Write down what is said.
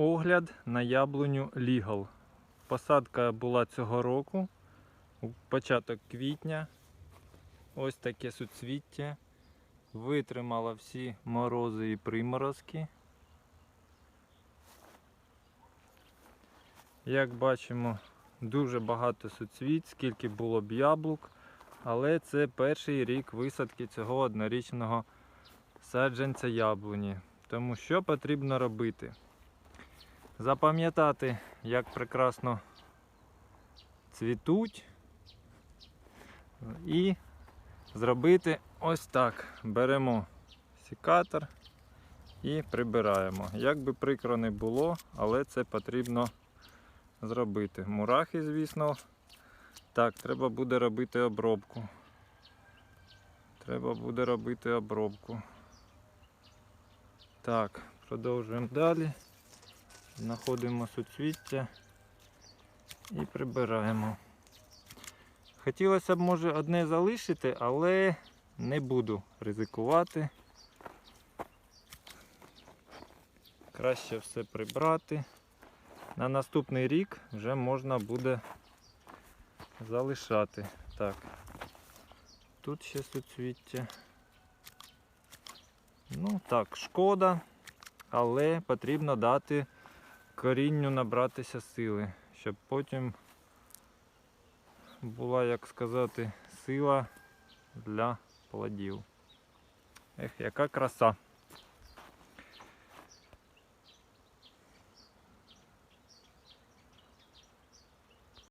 Огляд на яблуню Legal. Посадка була цього року, початок квітня. Ось таке суцвіття. Витримала всі морози і приморозки. Як бачимо, дуже багато суцвіть, скільки було б яблук. Але це перший рік висадки цього однорічного саджанця яблуні. Тому що потрібно робити? Запам'ятати, як прекрасно цвітуть. І зробити ось так. Беремо сікатор і прибираємо. Як би прикро не було, але це потрібно зробити. Мурахи, звісно. Так, треба буде робити обробку. Треба буде робити обробку. Так, продовжуємо далі. Знаходимо суцвіття і прибираємо. Хотілося б, може, одне залишити, але не буду ризикувати. Краще все прибрати. На наступний рік вже можна буде залишати. Так. Тут ще суцвіття. Ну так, шкода, але потрібно дати корінню набратися сили, щоб потім була, як сказати, сила для плодів. Ех, яка краса.